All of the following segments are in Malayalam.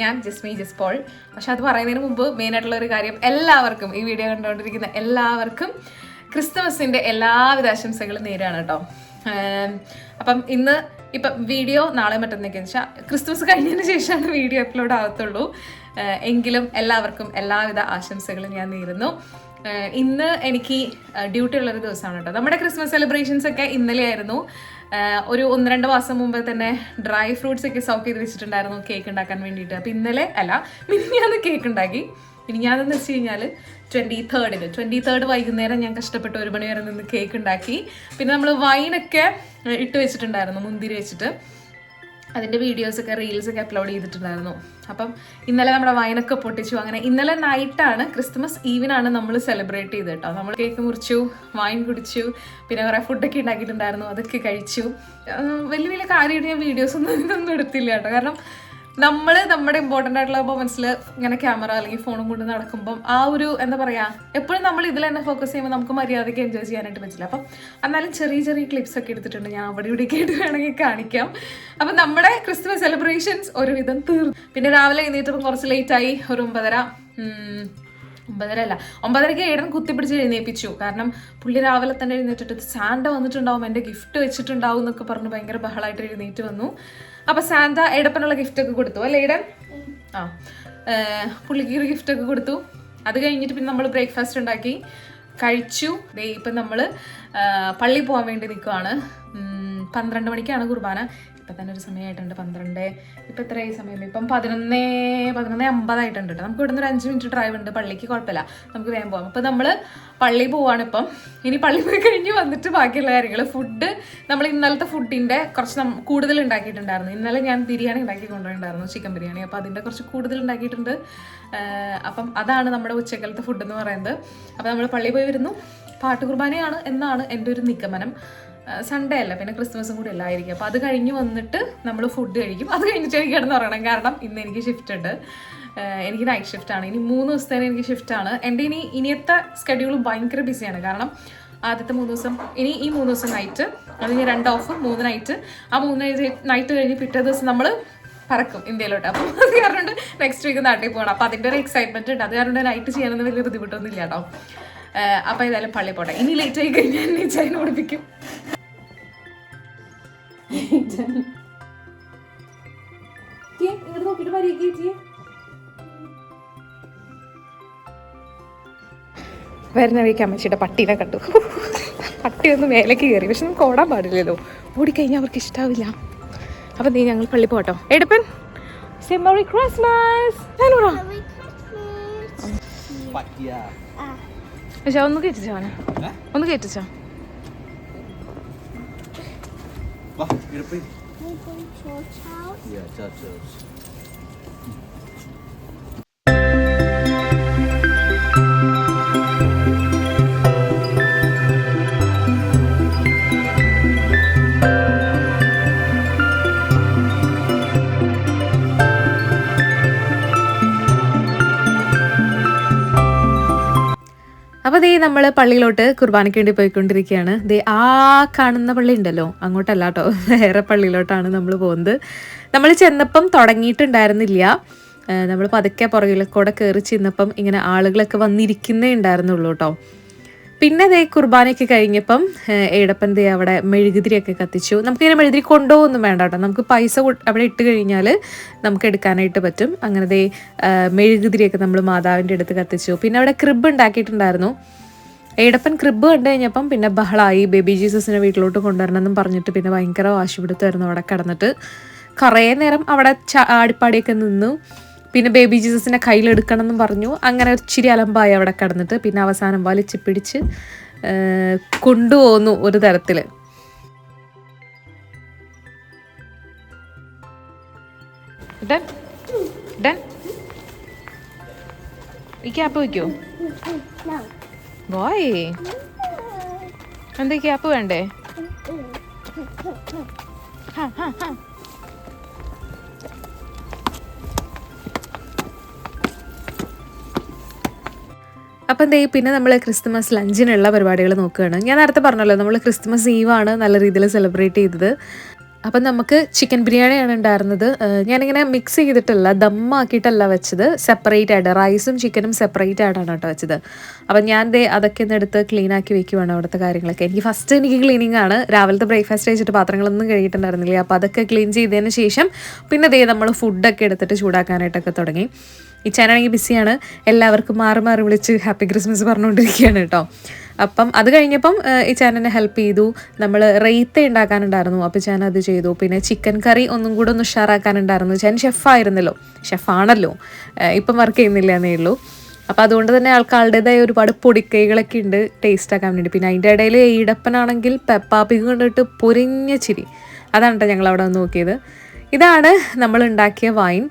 ഞാൻ ജസ്മി ജസ്പോൾ പക്ഷെ അത് പറയുന്നതിന് മുമ്പ് മെയിൻ ആയിട്ടുള്ള ഒരു കാര്യം എല്ലാവർക്കും ഈ വീഡിയോ കണ്ടുകൊണ്ടിരിക്കുന്ന എല്ലാവർക്കും ക്രിസ്തുമസിന്റെ എല്ലാവിധ ആശംസകളും നേരാണ് കേട്ടോ. അപ്പം ഇന്ന് ഇപ്പം വീഡിയോ നാളെ മറ്റന്നൊക്കെ വെച്ചാൽ ക്രിസ്തുമസ് കഴിഞ്ഞതിന് ശേഷമാണ് വീഡിയോ അപ്ലോഡ് ആവത്തുള്ളൂ. എങ്കിലും എല്ലാവർക്കും എല്ലാവിധ ആശംസകളും ഞാൻ നേരുന്നു. ഇന്ന് എനിക്ക് ഡ്യൂട്ടി ഉള്ളൊരു ദിവസമാണ് കേട്ടോ. നമ്മുടെ ക്രിസ്മസ് സെലിബ്രേഷൻസ് ഒക്കെ ഇന്നലെ ആയിരുന്നു ആഹ് ഒരു ഒന്ന് രണ്ട് മാസം മുമ്പ് തന്നെ ഡ്രൈ ഫ്രൂട്ട്സ് ഒക്കെ സോക്ക് ചെയ്ത് വെച്ചിട്ടുണ്ടായിരുന്നു കേക്ക് ഉണ്ടാക്കാൻ വേണ്ടിയിട്ട്. അപ്പം ഇന്നലെ അല്ല മിനിഞ്ഞാന്ന് കേക്ക് ഉണ്ടാക്കി. മിനിഞ്ഞാന്ന് വെച്ച് കഴിഞ്ഞാൽ ട്വന്റി തേർഡിന് ട്വന്റി തേർഡ് വൈകുന്നേരം ഞാൻ കഷ്ടപ്പെട്ട് ഒരു മണി വരെ നിന്ന് കേക്ക് ഉണ്ടാക്കി. പിന്നെ നമ്മൾ വൈനൊക്കെ ഇട്ട് വെച്ചിട്ടുണ്ടായിരുന്നു മുന്തിരി വെച്ചിട്ട്. അതിന്റെ വീഡിയോസൊക്കെ റീൽസൊക്കെ അപ്ലോഡ് ചെയ്തിട്ടുണ്ടായിരുന്നു. അപ്പം ഇന്നലെ നമ്മുടെ വൈനൊക്കെ പൊട്ടിച്ചു. അങ്ങനെ ഇന്നലെ നൈറ്റാണ് ക്രിസ്മസ് ഈവനാണ് നമ്മൾ സെലിബ്രേറ്റ് ചെയ്തത് കേട്ടോ നമ്മൾ കേക്ക് മുറിച്ചു വൈൻ കുടിച്ചു പിന്നെ കുറേ ഫുഡൊക്കെ ഉണ്ടാക്കിയിട്ടുണ്ടായിരുന്നു അതൊക്കെ കഴിച്ചു. വലിയ വലിയ കാര്യമായിട്ട് ഞാൻ വീഡിയോസ് ഒന്നും ഇതൊന്നും എടുത്തില്ല കേട്ടോ കാരണം നമ്മൾ നമ്മുടെ ഇമ്പോർട്ടന്റ് ആയിട്ടുള്ള മൊമെന്റ്സിൽ ഇങ്ങനെ ക്യാമറ അല്ലെങ്കിൽ ഫോണും കൊണ്ട് നടക്കുമ്പം ആ ഒരു എന്താ പറയുക എപ്പോഴും നമ്മൾ ഇതിൽ തന്നെ ഫോക്കസ് ചെയ്യുമ്പോൾ നമുക്ക് മര്യാദയ്ക്ക് എൻജോയ് ചെയ്യാനായിട്ട് പറ്റില്ല. അപ്പം എന്നാലും ചെറിയ ചെറിയ ക്ലിപ്സ് ഒക്കെ എടുത്തിട്ടുണ്ട്. ഞാൻ അവിടെ ഇവിടെ കേട്ട് വേണമെങ്കിൽ കാണിക്കാം. അപ്പം നമ്മുടെ ക്രിസ്മസ് സെലിബ്രേഷൻസ് ഒരുവിധം തീർന്നു. പിന്നെ രാവിലെ എഴുന്നേറ്റപ്പോൾ കുറച്ച് ലേറ്റ് ആയി. ഒരു ഒമ്പതര ഒമ്പതര അല്ല. ഒമ്പതരയ്ക്ക് ഏടൻ കുത്തിപ്പിടിച്ച് എഴുന്നേപ്പിച്ചു. കാരണം പുള്ളി രാവിലെ തന്നെ എഴുന്നേറ്റിട്ട് സാൻഡ വന്നിട്ടുണ്ടാവും എന്റെ ഗിഫ്റ്റ് വെച്ചിട്ടുണ്ടാവും എന്നൊക്കെ പറഞ്ഞ് ഭയങ്കര ബഹളമായിട്ട് എഴുന്നേറ്റ് വന്നു. അപ്പൊ സാന്ത എടപ്പനുള്ള ഗിഫ്റ്റ് ഒക്കെ കൊടുത്തു അല്ലേ ഇടൻ ആ. പുള്ളിക്ക് ഒരു ഗിഫ്റ്റ് ഒക്കെ കൊടുത്തു. അത് കഴിഞ്ഞിട്ട് പിന്നെ നമ്മൾ ബ്രേക്ക്ഫാസ്റ്റ് ഉണ്ടാക്കി. കഴിച്ചു. ഇപ്പം നമ്മൾ പള്ളി പോകാൻ വേണ്ടി നിൽക്കുവാണ് പന്ത്രണ്ട് മണിക്കാണ് കുർബാന. ഇപ്പം തന്നെ ഒരു സമയമായിട്ടുണ്ട് പന്ത്രണ്ട്. ഇപ്പം എത്രയായി സമയം? ഇപ്പം പതിനൊന്ന് പതിനൊന്ന് അമ്പതായിട്ടുണ്ട് കേട്ടോ. നമുക്ക് ഇവിടുന്ന് ഒരു അഞ്ച് മിനിറ്റ് ഡ്രൈവ് ഉണ്ട്. പള്ളിക്ക് കുഴപ്പമില്ല. നമുക്ക് വേഗം പോകാം അപ്പം നമ്മൾ പള്ളി പോവാണ് ഇപ്പം. ഇനി പള്ളി പോയി കഴിഞ്ഞ് വന്നിട്ട് ബാക്കിയുള്ള കാര്യങ്ങൾ ഫുഡ് നമ്മൾ ഇന്നലത്തെ ഫുഡിന്റെ കുറച്ച് കൂടുതൽ ഉണ്ടാക്കിയിട്ടുണ്ടായിരുന്നു. ഇന്നലെ ഞാൻ ബിരിയാണി ഉണ്ടാക്കി കൊണ്ടുപോയിട്ടുണ്ടായിരുന്നു ചിക്കൻ ബിരിയാണി. അപ്പോൾ അതിന്റെ കുറച്ച് കൂടുതൽ ഉണ്ടാക്കിയിട്ടുണ്ട്. അപ്പം അതാണ് നമ്മുടെ ഉച്ചക്കലത്തെ ഫുഡ് എന്ന് പറയുന്നത്. അപ്പോൾ നമ്മൾ പള്ളി പോയി വരുന്നു. പാട്ട് കുർബാനയാണ് എന്നാണ് എന്റെ ഒരു നിഗമനം. സൺഡേ അല്ല പിന്നെ ക്രിസ്മസും കൂടി അല്ല ആയിരിക്കും അപ്പോൾ അത് കഴിഞ്ഞ് വന്നിട്ട് നമ്മൾ ഫുഡ് കഴിക്കും. അത് കഴിഞ്ഞിട്ട് എനിക്ക് കിടന്ന് പറയണം കാരണം ഇന്ന് എനിക്ക് ഷിഫ്റ്റ് ഉണ്ട്. എനിക്ക് നൈറ്റ് ഷിഫ്റ്റ് ആണ്. ഇനി മൂന്ന് ദിവസത്തേന് എനിക്ക് ഷിഫ്റ്റ് ആണ്. എന്റെ ഇനി ഇനിയത്തെ സ്കെഡ്യൂൾ ഭയങ്കര ബിസിയാണ് കാരണം ആദ്യത്തെ മൂന്ന് ദിവസം ഇനി ഈ മൂന്ന് ദിവസം നൈറ്റ് കഴിഞ്ഞ് രണ്ട് ഓഫ് മൂന്ന് നൈറ്റ് ആ മൂന്ന് നൈറ്റ് കഴിഞ്ഞ് പിറ്റേ ദിവസം നമ്മൾ പറക്കും ഇന്ത്യയിലോട്ട്. അപ്പം അത് കാരണം നെക്സ്റ്റ് വീക്ക് നാട്ടിൽ പോകണം അപ്പം അതിന്റെ ഒരു എക്സൈറ്റ്മെന്റ് ഉണ്ട്. അത് കാരണം നൈറ്റ് ചെയ്യാനൊന്നും വലിയ ബുദ്ധിമുട്ടൊന്നും ഇല്ല കേട്ടോ അപ്പം ഏതായാലും പള്ളി പോട്ടെ. ഇനി ലേറ്റ് ആയി കഴിഞ്ഞാൽ എന്നെ ചൈന പഠിപ്പിക്കും ഇങ്ങോട്ട് നോക്കിയിട്ട് വരുന്ന വഴിക്ക് അമ്മച്ചിയുടെ പട്ടീനെ കണ്ടു. പട്ടി ഒന്ന് മേലേക്ക് കയറി. പക്ഷെ നമുക്ക് ഓടാൻ പാടില്ലല്ലോ. ഓടിക്കഴിഞ്ഞാൽ അവർക്ക് ഇഷ്ടാവില്ല. അപ്പം നീ ഞങ്ങൾ പള്ളി പോട്ടോ എടുപ്പൻ ക്രിസ്മസ് പക്ഷെ ഒന്ന് കയറ്റിച്ചോ അവനെ ഒന്ന് കയറ്റിച്ചോ. Yeah, church, church. അപ്പോൾ നമ്മൾ പള്ളിയിലോട്ട് കുർബാനയ്ക്ക് വേണ്ടി പോയിക്കൊണ്ടിരിക്കുകയാണ്. ദേ ആ കാണുന്ന പള്ളി ഉണ്ടല്ലോ. അങ്ങോട്ടല്ല കേട്ടോ വേറെ പള്ളിയിലോട്ടാണ് നമ്മൾ പോകുന്നത്. നമ്മൾ ചെന്നപ്പം തുടങ്ങിയിട്ടുണ്ടായിരുന്നില്ല. നമ്മൾ പതുക്കെ പുറകിൽ കൂടെ കയറി ചെന്നപ്പം ഇങ്ങനെ ആളുകളൊക്കെ വന്നിരിക്കുന്നേ ഉണ്ടായിരുന്നുള്ളൂ കേട്ടോ പിന്നെ ദേ കുർബാനയൊക്കെ കഴിഞ്ഞപ്പം ഏടപ്പൻ ദേ അവിടെ മെഴുകുതിരിയൊക്കെ കത്തിച്ചു. നമുക്കിങ്ങനെ മെഴുകുതിരി കൊണ്ടുപോകൊന്നും വേണ്ട കേട്ടോ. നമുക്ക് പൈസ അവിടെ ഇട്ട് കഴിഞ്ഞാൽ നമുക്ക് എടുക്കാനായിട്ട് പറ്റും. അങ്ങനെ ദേ മെഴുകുതിരിയൊക്കെ നമ്മൾ മാതാവിന്റെ അടുത്ത് കത്തിച്ചു. പിന്നെ അവിടെ ക്രിബ് ഉണ്ടാക്കിയിട്ടുണ്ടായിരുന്നു. ഏടപ്പൻ ക്രിബ് കണ്ടു കഴിഞ്ഞപ്പം പിന്നെ ബഹളായി. ബേബി ജീസസിനെ വീട്ടിലോട്ട് കൊണ്ടുവരണമെന്നും പറഞ്ഞിട്ട് പിന്നെ ഭയങ്കര വാശി പിടുത്തമായിരുന്നു അവിടെ കിടന്നിട്ട്. കുറേ നേരം അവിടെ ചാടിപ്പാടിയൊക്കെ നിന്നു. പിന്നെ ബേബി ജീസസിനെ കയ്യിലെടുക്കണം എന്നും പറഞ്ഞു. അങ്ങനെ ഇച്ചിരി അലമ്പായി അവിടെ കിടന്നിട്ട് പിന്നെ അവസാനം വലിച്ച് പിടിച്ച് കൊണ്ടുപോകുന്നു ഒരു തരത്തിൽ ഈ ക്യാപ്പ്. ബോയ് ക്യാപ്പ് വേണ്ടേ? ഹാ ഹാ ഹാ. അപ്പം ദേ പിന്നെ നമ്മൾ ക്രിസ്മസ് ലഞ്ചിനുള്ള പരിപാടികൾ നോക്കുകയാണ്. ഞാൻ നേരത്തെ പറഞ്ഞല്ലോ നമ്മൾ ക്രിസ്മസ് ഈവാണ് നല്ല രീതിയിൽ സെലിബ്രേറ്റ് ചെയ്തത്. അപ്പം നമുക്ക് ചിക്കൻ ബിരിയാണിയാണ് ഉണ്ടായിരുന്നത്. ഞാനിങ്ങനെ മിക്സ് ചെയ്തിട്ടല്ല ദമ്മാക്കിയിട്ടല്ല വെച്ചത്. സെപ്പറേറ്റ് ആയിട്ട് റൈസും ചിക്കനും സെപ്പറേറ്റ് ആയിട്ടാണ് കേട്ടോ വെച്ചത്. അപ്പം ഞാൻ ദേ അതൊക്കെ ഒന്ന് എടുത്ത് ക്ലീൻ ആക്കി വെക്കുവാണ് അവിടുത്തെ കാര്യങ്ങളൊക്കെ. എനിക്ക് ഫസ്റ്റ് എനിക്ക് ക്ലീനിങ് ആണ്. രാവിലത്തെ ബ്രേക്ക്ഫാസ്റ്റ് കഴിച്ചിട്ട് പാത്രങ്ങളൊന്നും കഴിയിട്ടുണ്ടായിരുന്നില്ല അപ്പോൾ അതൊക്കെ ക്ലീൻ ചെയ്തതിന് ശേഷം പിന്നെ ദേ നമ്മൾ ഫുഡൊക്കെ എടുത്തിട്ട് ചൂടാക്കാനായിട്ടൊക്കെ തുടങ്ങി. ഈ ചാനാണെങ്കിൽ ബിസിയാണ്. എല്ലാവർക്കും മാറി മാറി വിളിച്ച് ഹാപ്പി ക്രിസ്മസ് പറഞ്ഞുകൊണ്ടിരിക്കുകയാണ് കേട്ടോ. അപ്പം അത് കഴിഞ്ഞപ്പം ഈ ചാനലിനെ ഹെൽപ്പ് ചെയ്തു. നമ്മൾ റേത്ത ഉണ്ടാക്കാനുണ്ടായിരുന്നു. അപ്പോൾ ഞാൻ അത് ചെയ്തു. പിന്നെ ചിക്കൻ കറി ഒന്നും കൂടെ ഒന്ന് ഉഷാറാക്കാനുണ്ടായിരുന്നു. ഞാൻ ഷെഫായിരുന്നല്ലോ. ഷെഫാണല്ലോ. ഇപ്പം വർക്ക് ചെയ്യുന്നില്ല എന്നേ ഉള്ളൂ. അപ്പോൾ അതുകൊണ്ട് തന്നെ ആൾക്കാരുടേതായ ഒരുപാട് പൊടിക്കൈകളൊക്കെ ഉണ്ട് ടേസ്റ്റ് ആക്കാൻ വേണ്ടി. പിന്നെ അതിന്റെ ഇടയിൽ ഈടപ്പനാണെങ്കിൽ പെപ്പാപ്പിക്ക് കൊണ്ടിട്ട് പൊരിഞ്ഞ ചിരി. അതാണ് കേട്ടോ ഞങ്ങൾ അവിടെ നോക്കിയത്. ഇതാണ് നമ്മൾ ഉണ്ടാക്കിയ വൈൻ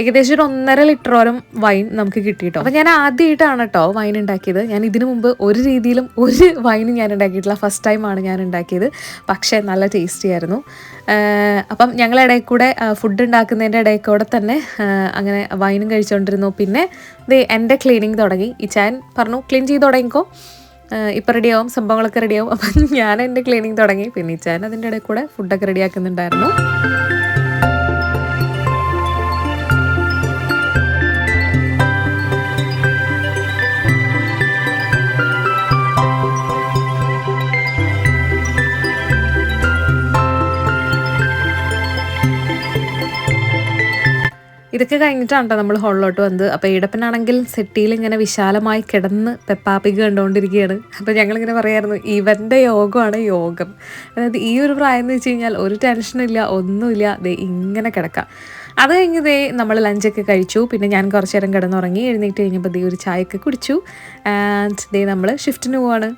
ഏകദേശം ഒരു ഒന്നര ലിറ്ററോളം വൈൻ നമുക്ക് കിട്ടിയിട്ടോ. അപ്പോൾ ഞാൻ ആദ്യമായിട്ടാണ് കേട്ടോ വൈൻ ഉണ്ടാക്കിയത്. ഞാൻ ഇതിനു മുമ്പ് ഒരു രീതിയിലും ഒരു വൈനും ഞാൻ ഉണ്ടാക്കിയിട്ടില്ല. ഫസ്റ്റ് ടൈമാണ് ഞാൻ ഉണ്ടാക്കിയത്. പക്ഷേ നല്ല ടേസ്റ്റി ആയിരുന്നു. അപ്പം ഞങ്ങൾ ഇടയിൽ കൂടെ ഫുഡ് ഉണ്ടാക്കുന്നതിന്റെ ഇടയിൽ കൂടെ തന്നെ അങ്ങനെ വൈനും കഴിച്ചുകൊണ്ടിരുന്നു പിന്നെ ഇത് എന്റെ ക്ലീനിങ് തുടങ്ങി. ഈ ചാൻ പറഞ്ഞു ക്ലീൻ ചെയ്ത് തുടങ്ങിക്കോ. ഇപ്പം റെഡിയാവും സംഭവങ്ങളൊക്കെ റെഡിയാവും അപ്പം ഞാൻ എന്റെ ക്ലീനിങ് തുടങ്ങി. പിന്നെ ഈ ചാൻ അതിന്റെ ഇടയിൽ കൂടെ ഫുഡൊക്കെ റെഡിയാക്കുന്നുണ്ടായിരുന്നു ഇതൊക്കെ കഴിഞ്ഞിട്ടാണ് കേട്ടോ നമ്മൾ ഹോളിലോട്ട് വന്നത്. അപ്പോൾ ഈടപ്പനാണെങ്കിൽ സെറ്റിയിൽ ഇങ്ങനെ വിശാലമായി കിടന്ന് പെപ്പാപ്പിക്ക് കണ്ടുകൊണ്ടിരിക്കുകയാണ് അപ്പോൾ ഞങ്ങളിങ്ങനെ പറയായിരുന്നു ഇവന്റെ യോഗമാണ് യോഗം. അതായത് ഈ ഒരു പ്രായം എന്ന് വെച്ച് കഴിഞ്ഞാൽ ഒരു ടെൻഷനില്ല ഒന്നുമില്ല ദേ ഇങ്ങനെ കിടക്കാം. അത് കഴിഞ്ഞ് ദേ നമ്മൾ ലഞ്ചൊക്കെ കഴിച്ചു. പിന്നെ ഞാൻ കുറച്ച് നേരം കിടന്നുറങ്ങി എഴുന്നേറ്റ് കഴിഞ്ഞപ്പോൾ ദേ ഒരു ചായയൊക്കെ കുടിച്ചു. ആൻഡ് ദേ നമ്മൾ ഷിഫ്റ്റിന് പോവാണ്.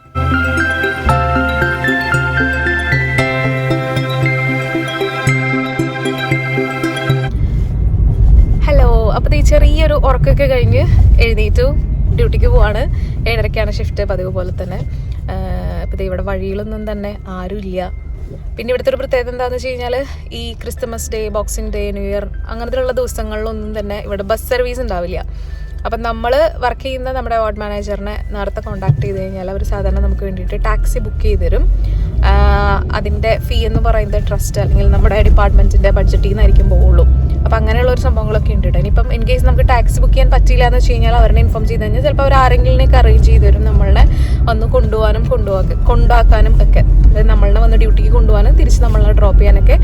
അപ്പോൾ ഈ ചെറിയൊരു ഉറക്കമൊക്കെ കഴിഞ്ഞ് എഴുന്നേറ്റു ഡ്യൂട്ടിക്ക് പോവാണ്. ഏഴരയ്ക്കാണ് ഷിഫ്റ്റ് പതിവ് പോലെ തന്നെ. അപ്പോൾ ഇവിടെ വഴിയിലൊന്നും തന്നെ ആരുമില്ല പിന്നെ ഇവിടുത്തെ ഒരു പ്രത്യേകത എന്താണെന്ന് വെച്ച് കഴിഞ്ഞാൽ ഈ Christmas day boxing day new year അങ്ങനത്തെയുള്ള ദിവസങ്ങളിലൊന്നും തന്നെ ഇവിടെ ബസ് സർവീസ് ഉണ്ടാവില്ല. അപ്പം നമ്മൾ വർക്ക് ചെയ്യുന്ന നമ്മുടെ വാർഡ് മാനേജറിനെ നേരത്തെ കോൺടാക്ട് ചെയ്ത് കഴിഞ്ഞാൽ അവർ സാധാരണ നമുക്ക് വേണ്ടിയിട്ട് ടാക്സി ബുക്ക് ചെയ്ത് തരും. അതിന്റെ ഫീ എന്ന് പറയുന്നത് ട്രസ്റ്റ് അല്ലെങ്കിൽ നമ്മുടെ ഡിപ്പാർട്ട്മെന്റിന്റെ ബഡ്ജറ്റിൽ നിന്നായിരിക്കും പോവുള്ളൂ. അപ്പോൾ അങ്ങനെയുള്ള ഒരു സംഭവങ്ങളൊക്കെ ഉണ്ട് കേട്ടോ. ഇനിയിപ്പം ഇൻ കേസ് നമുക്ക് ടാക്സ് ബുക്ക് ചെയ്യാൻ പറ്റില്ല എന്ന് വെച്ച് കഴിഞ്ഞാൽ അവരെ ഇൻഫോം ചെയ്ത് കഴിഞ്ഞാൽ ചിലപ്പോൾ അവർ ആരെങ്കിലിനൊക്കെ അറേഞ്ച് ചെയ്ത് തരും നമ്മളെ വന്ന് കൊണ്ടുപോകാനും കൊണ്ടുപോകാൻ കൊണ്ടാക്കാനും ഒക്കെ. അതായത് നമ്മളെ വന്ന് ഡ്യൂട്ടിക്ക് കൊണ്ടുപോകാനും തിരിച്ച് നമ്മളെ ഡ്രോപ്പ് ചെയ്യാനൊക്കെ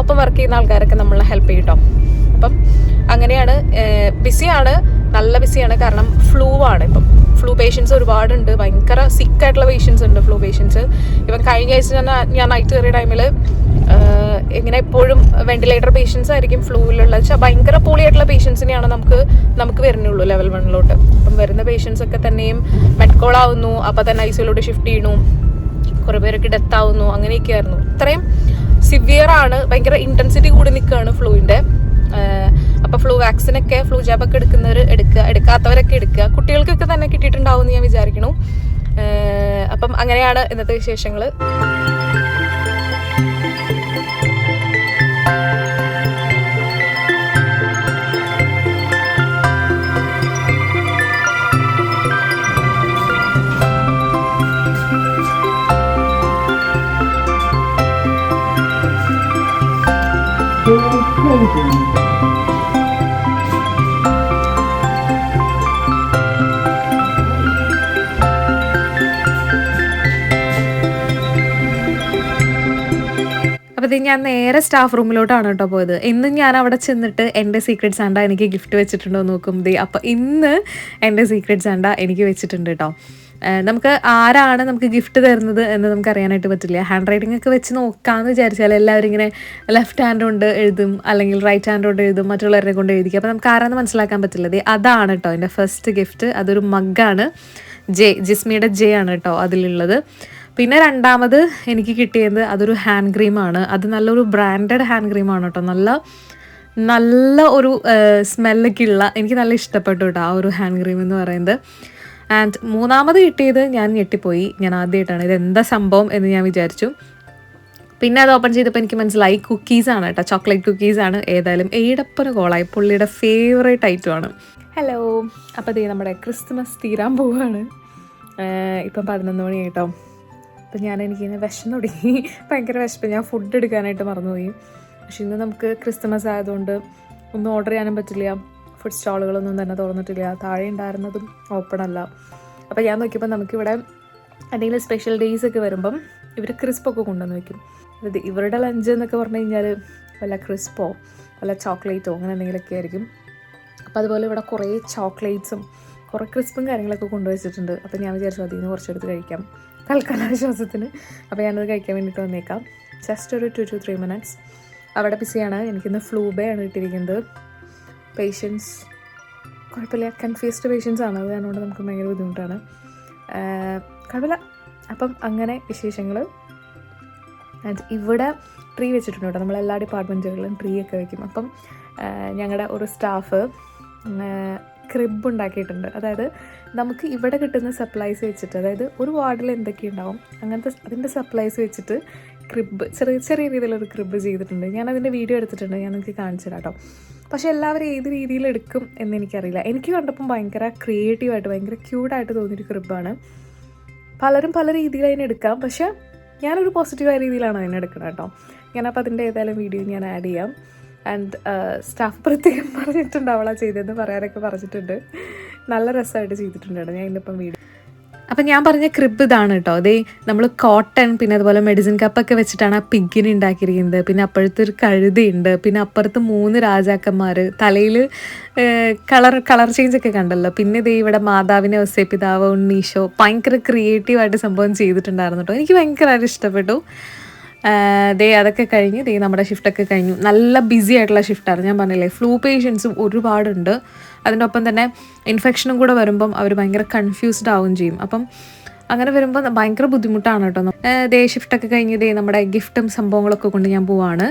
ഒപ്പം വർക്ക് ചെയ്യുന്ന ആൾക്കാരൊക്കെ നമ്മളെ ഹെൽപ്പ് ചെയ്യും കേട്ടോ. അപ്പം അങ്ങനെയാണ് ബിസിയാണ് നല്ല ബിസിയാണ് കാരണം ഫ്ലൂ ആണ് ഇപ്പം. ഫ്ലൂ പേഷ്യൻസ് ഒരുപാടുണ്ട്. ഭയങ്കര സിക്കായിട്ടുള്ള പേഷ്യൻസ് ഉണ്ട് ഫ്ലൂ പേഷ്യൻസ് ഇപ്പം കഴിഞ്ഞ ആഴ്ച ഞാൻ ഞാൻ നൈറ്റ് കയറിയ ടൈമിൽ ഇങ്ങനെ എപ്പോഴും വെന്റിലേറ്റർ പേഷ്യൻസ് ആയിരിക്കും ഫ്ലൂവിലുള്ള വെച്ചാൽ ഭയങ്കര പോളിയായിട്ടുള്ള പേഷ്യൻസിനെയാണ് നമുക്ക് നമുക്ക് വരുന്നുള്ളൂ ലെവൽ വണ്ണിലോട്ട് അപ്പം വരുന്ന പേഷ്യൻസ് ഒക്കെ തന്നെയും മെഡ്കോൾ ആവുന്നു അപ്പം തന്നെ ഐ സിയിലോട്ട് ഷിഫ്റ്റ് ചെയ്യണു കുറേ പേരൊക്കെ ഡെത്ത് ആവുന്നു അങ്ങനെയൊക്കെ ആയിരുന്നു. ഇത്രയും സിവിയർ ആണ് ഭയങ്കര ഇന്റൻസിറ്റി കൂടി നിൽക്കുകയാണ് ഫ്ലൂവിന്റെ അപ്പോൾ ഫ്ലൂ വാക്സിനൊക്കെ ഫ്ലൂ ജാബൊക്കെ എടുക്കുന്നവർ എടുക്കുക എടുക്കാത്തവരൊക്കെ എടുക്കുക കുട്ടികൾക്കൊക്കെ തന്നെ കിട്ടിയിട്ടുണ്ടാവും എന്ന് ഞാൻ വിചാരിക്കണു അപ്പം അങ്ങനെയാണ് ഇന്നത്തെ വിശേഷങ്ങൾ അപ്പോൾ ഇത് ഞാൻ നേരെ സ്റ്റാഫ് റൂമിലോട്ടാണ് കേട്ടോ പോയത്. ഇന്ന് ഞാൻ അവിടെ ചെന്നിട്ട് എന്റെ സീക്രട്ട് സാൻഡ എനിക്ക് ഗിഫ്റ്റ് വെച്ചിട്ടുണ്ടോ എന്ന് നോക്കും. ദേ അപ്പോൾ ഇന്ന് എന്റെ സീക്രട്ട് സാൻഡ എനിക്ക് വെച്ചിട്ടുണ്ട് കേട്ടോ. നമുക്ക് ആരാണ് നമുക്ക് ഗിഫ്റ്റ് തരുന്നത് എന്ന് നമുക്ക് അറിയാനായിട്ട് പറ്റില്ല. ഹാൻഡ് റൈറ്റിംഗ് ഒക്കെ വെച്ച് നോക്കാമെന്ന് വിചാരിച്ചാൽ എല്ലാവരും ഇങ്ങനെ ലെഫ്റ്റ് ഹാൻഡ് കൊണ്ട് എഴുതും അല്ലെങ്കിൽ റൈറ്റ് ഹാൻഡ് കൊണ്ട് എഴുതും മറ്റുള്ളവരെ കൊണ്ട് എഴുതിക്കും. അപ്പോൾ നമുക്ക് ആരാന്ന് മനസ്സിലാക്കാൻ പറ്റില്ല. അതാണ് കേട്ടോ എന്റെ ഫസ്റ്റ് ഗിഫ്റ്റ് അതൊരു മഗ്ഗാണ് ജെ ജിസ്മിയുടെ ജെ ആണ് കേട്ടോ അതിലുള്ളത്. പിന്നെ രണ്ടാമത് എനിക്ക് കിട്ടിയത് അതൊരു ഹാൻഡ് ക്രീമാണ് അത് നല്ലൊരു ബ്രാൻഡഡ് ഹാൻഡ് ക്രീമാണ് കേട്ടോ നല്ല നല്ല ഒരു സ്മെല്ലൊക്കെ ഉള്ള എനിക്ക് നല്ല ഇഷ്ടപ്പെട്ടു കേട്ടോ ആ ഒരു ഹാൻഡ് ക്രീം എന്ന് പറയുന്നത്. ആൻഡ് മൂന്നാമത് കിട്ടിയത് ഞാൻ ഞെട്ടിപ്പോയി. ഞാൻ ആദ്യമായിട്ടാണ്. ഇത് എന്താ സംഭവം എന്ന് ഞാൻ വിചാരിച്ചു. പിന്നെ അത് ഓപ്പൺ ചെയ്തപ്പോൾ എനിക്ക് മനസ്സിലായി കുക്കീസാണ് കേട്ടോ ചോക്ലേറ്റ് കുക്കീസാണ് ഏതായാലും ഏടപ്പന് കോളായി. പുള്ളിയുടെ ഫേവറേറ്റ് ഐറ്റമാണ് ഹലോ അപ്പോൾ ദേ നമ്മുടെ ക്രിസ്മസ് തീരാൻ ഏഹ് ഇപ്പം പതിനൊന്ന് മണി കേട്ടോ അപ്പം ഞാൻ എനിക്കിങ്ങനെ വിഷം തുടങ്ങി. ഭയങ്കര വിശപ്പ്. ഞാൻ ഫുഡ് എടുക്കാനായിട്ട് മറന്നുപോയി. പക്ഷെ ഇന്ന് നമുക്ക് ക്രിസ്മസ് ആയതുകൊണ്ട് ഒന്നും ഓർഡർ ചെയ്യാനും പറ്റില്ല. ഫുഡ് സ്റ്റാളുകളൊന്നും തന്നെ തുറന്നിട്ടില്ല. താഴെ ഉണ്ടായിരുന്നതും ഓപ്പൺ അല്ല. അപ്പോൾ ഞാൻ നോക്കിയപ്പോൾ നമുക്കിവിടെ എന്തെങ്കിലും സ്പെഷ്യൽ ഡേയ്സ് ഒക്കെ വരുമ്പം ഇവർ ക്രിസ്പൊക്കെ കൊണ്ടുവന്ന് വയ്ക്കും അതായത് ഇവരുടെ ലഞ്ച് എന്നൊക്കെ പറഞ്ഞു കഴിഞ്ഞാൽ വല്ല ക്രിസ്പോ വല്ല ചോക്ലേറ്റോ അങ്ങനെ എന്തെങ്കിലുമൊക്കെ ആയിരിക്കും. അപ്പോൾ അതുപോലെ ഇവിടെ കുറേ ചോക്ലേറ്റ്സും കുറേ ക്രിസ്പും കാര്യങ്ങളൊക്കെ കൊണ്ടുവച്ചിട്ടുണ്ട് അപ്പോൾ ഞാൻ വിചാരിച്ചു അതിൽ നിന്ന് കുറച്ചെടുത്ത് കഴിക്കാം. തൽക്കാലാശ്വാസത്തിന്. അപ്പോൾ ഞാനത് കഴിക്കാൻ വേണ്ടിയിട്ട് വന്നേക്കാം. ജസ്റ്റ് ഒരു ടു ടു ത്രീ മിനിറ്റ്സ് അവിടെ ബിസിയാണ് എനിക്കിന്ന് ഫ്ലൂബേ ആണ് ഇട്ടിരിക്കുന്നത് പേഷ്യൻസ് കുഴപ്പമില്ല. കൺഫ്യൂസ്ഡ് പേഷ്യൻസ് ആണ്. അത് കാരണം നമുക്ക് ഭയങ്കര ബുദ്ധിമുട്ടാണ്. കുഴപ്പമില്ല. അപ്പം അങ്ങനെ വിശേഷങ്ങൾ ഇവിടെ ട്രീ വെച്ചിട്ടുണ്ട് കേട്ടോ. നമ്മൾ എല്ലാ ഡിപ്പാർട്ട്മെന്റുകളിലും ട്രീ ഒക്കെ വെക്കും. അപ്പം ഞങ്ങളുടെ ഒരു സ്റ്റാഫ് ക്രിബ് ഉണ്ടാക്കിയിട്ടുണ്ട്. അതായത് നമുക്ക് ഇവിടെ കിട്ടുന്ന സപ്ലൈസ് വെച്ചിട്ട് അതായത് ഒരു വാർഡിൽ എന്തൊക്കെ ഉണ്ടാവും അങ്ങനത്തെ അതിന്റെ സപ്ലൈസ് വെച്ചിട്ട് ക്രിബ് ചെറിയ ചെറിയ രീതിയിലൊരു ക്രിബ് ചെയ്തിട്ടുണ്ട്. ഞാൻ അതിന്റെ വീഡിയോ എടുത്തിട്ടുണ്ട്. ഞാൻ നിങ്ങൾക്ക് കാണിച്ചു തരാം കേട്ടോ. പക്ഷേ എല്ലാവരും ഏത് രീതിയിൽ എടുക്കും എന്ന് എനിക്കറിയില്ല എനിക്ക് കണ്ടപ്പം ഭയങ്കര ക്രിയേറ്റീവായിട്ട് ഭയങ്കര ക്യൂട്ടായിട്ട് തോന്നിയൊരു ക്രിബാണ് പലരും പല രീതിയിൽ അതിനെ എടുക്കാം. പക്ഷെ ഞാനൊരു പോസിറ്റീവായ രീതിയിലാണ് അതിനെ എടുക്കുന്നത് കേട്ടോ. ഞാനപ്പോൾ അതിന്റെ ഏതായാലും വീഡിയോ ഞാൻ ആഡ് ചെയ്യാം. ആൻഡ് സ്റ്റാഫ് പ്രത്യേകം പറഞ്ഞിട്ടുണ്ട് അവളാ ചെയ്തതെന്ന് പറയാനൊക്കെ പറഞ്ഞിട്ടുണ്ട്. നല്ല രസമായിട്ട് ചെയ്തിട്ടുണ്ട് ഞാൻ ഇപ്പം വീഡിയോ അപ്പം ഞാൻ പറഞ്ഞ ക്രിബ് ഇതാണ് കേട്ടോ അതേ നമ്മൾ കോട്ടൺ പിന്നെ അതുപോലെ മെഡിസിൻ കപ്പൊക്കെ വെച്ചിട്ടാണ് ആ പിഗിന് ഉണ്ടാക്കിയിരിക്കുന്നത്. പിന്നെ അപ്പോഴത്തെ ഒരു കഴുതയുണ്ട് പിന്നെ അപ്പുറത്ത് മൂന്ന് രാജാക്കന്മാർ തലയിൽ കളർ കളർ ചേഞ്ച് ഒക്കെ കണ്ടല്ലോ. പിന്നെ ദേ ഇവിടെ മാതാവിനെ ഒസേ പിതാവ് ഉണ്ണീഷോ ഭയങ്കര ക്രിയേറ്റീവായിട്ട് സംഭവം ചെയ്തിട്ടുണ്ടായിരുന്നു കേട്ടോ എനിക്ക് ഭയങ്കരമായിട്ട് ഇഷ്ടപ്പെട്ടു. ദേ അതൊക്കെ കഴിഞ്ഞ് ദേ നമ്മുടെ ഷിഫ്റ്റൊക്കെ കഴിഞ്ഞു. നല്ല ബിസി ആയിട്ടുള്ള ഷിഫ്റ്റാണ് ഞാൻ പറഞ്ഞില്ലേ ഫ്ലൂ പേഷ്യൻസും ഒരുപാടുണ്ട്. അതിന്റെ ഒപ്പം തന്നെ ഇൻഫെക്ഷനും കൂടെ വരുമ്പം അവർ ഭയങ്കര കൺഫ്യൂസ്ഡ് ആവുകയും ചെയ്യും. അപ്പം അങ്ങനെ വരുമ്പോൾ ഭയങ്കര ബുദ്ധിമുട്ടാണ് കേട്ടോ. ദേ ഷിഫ്റ്റൊക്കെ കഴിഞ്ഞ് ദേ നമ്മുടെ ഗിഫ്റ്റും സംഭവങ്ങളൊക്കെ കൊണ്ട് ഞാൻ പോവാണ്.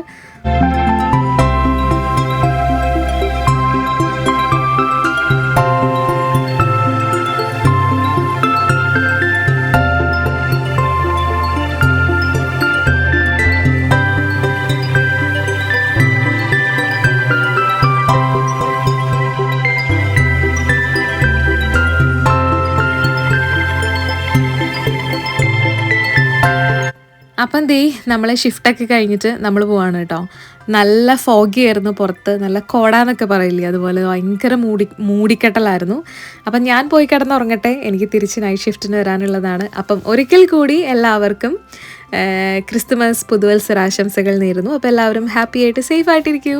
ദേ നമ്മൾ ഷിഫ്റ്റൊക്കെ കഴിഞ്ഞിട്ട് നമ്മൾ പോവാണ് കേട്ടോ. നല്ല ഫോഗി ആയിരുന്നു പുറത്ത്. നല്ല കോടാന്നൊക്കെ പറയില്ലേ? അതുപോലെ ഭയങ്കര മൂടി മൂടിക്കെട്ടലായിരുന്നു. അപ്പം ഞാൻ പോയി കിടന്നുറങ്ങട്ടെ. എനിക്ക് തിരിച്ച് നൈറ്റ് ഷിഫ്റ്റിന് വരാനുള്ളതാണ്. അപ്പം ഒരിക്കൽ കൂടി എല്ലാവർക്കും ക്രിസ്തുമസ് പുതുവത്സരാശംസകൾ നേരുന്നു. അപ്പോൾ എല്ലാവരും ഹാപ്പി ആയിട്ട് സേഫ് ആയിട്ടിരിക്കൂ.